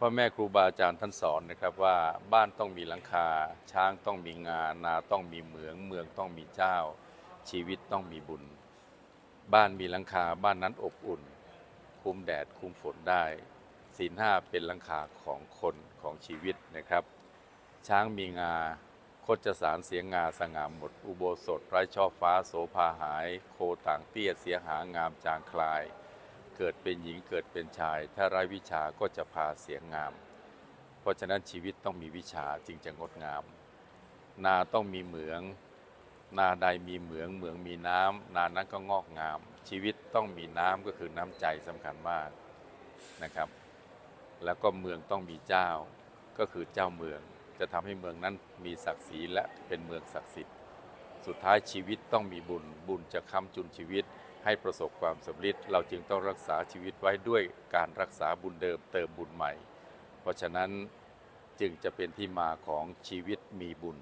พ่อแม่ครูบาอาจารย์ท่านสอนนะครับว่าบ้านต้องมีหลังคา ช้างต้องมีงานาต้องมีเหมือง เมืองต้องมีเจ้า ชีวิตต้องมีบุญ บ้านมีหลังคาบ้านนั้นอบอุ่น คุ้มแดดคุ้มฝนได้ศีลห้าเป็นหลังคาของคนของชีวิตนะครับ ช้างมีงาโคจสารเสียงงาสง่ามหมด อุโบสถไร้ช่อฟ้าโสภาหาย โคต่างเตี้ยเสียหางามจางคลาย เกิดเป็นหญิงเกิดเป็นชาย ถ้าไร้วิชาก็จะพาเสียงงาม เพราะฉะนั้นชีวิตต้องมีวิชาจึงจะงดงาม นาต้องมีเหมือง นาใดมีเหมืองเหมืองมีน้ำนานั้นก็งอกงาม ชีวิตต้องมีน้ำก็คือน้ำใจสำคัญมากนะครับ แล้วก็เมืองต้องมีเจ้าก็คือเจ้าเมืองจะทำให้เมืองนั้นมีศักดิ์ศรีและเป็นเมืองศักดิ์สิทธิ์ สุดท้ายชีวิตต้องมีบุญบุญจะค้ำจุนชีวิต ให้ประสบความสำเร็จเราจึงต้องรักษาชีวิตไว้ด้วยการรักษาบุญเดิมเติมบุญใหม่ เพราะฉะนั้นจึงจะเป็นที่มาของชีวิตมีบุญ